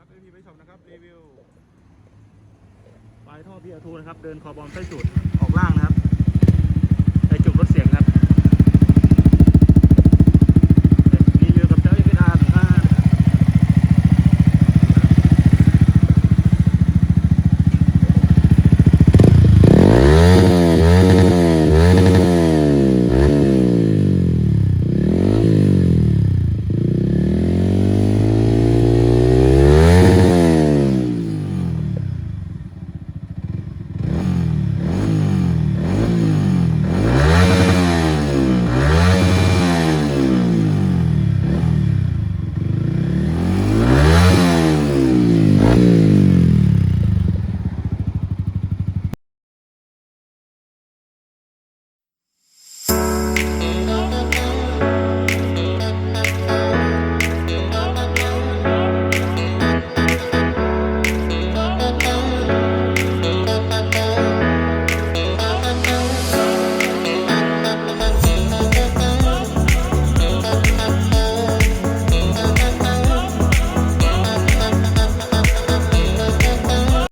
ครับเอพีไปชมนะครับรีวิวปลายท่อพีอาทูนะครับ เดินคอบอมใต้สุดออก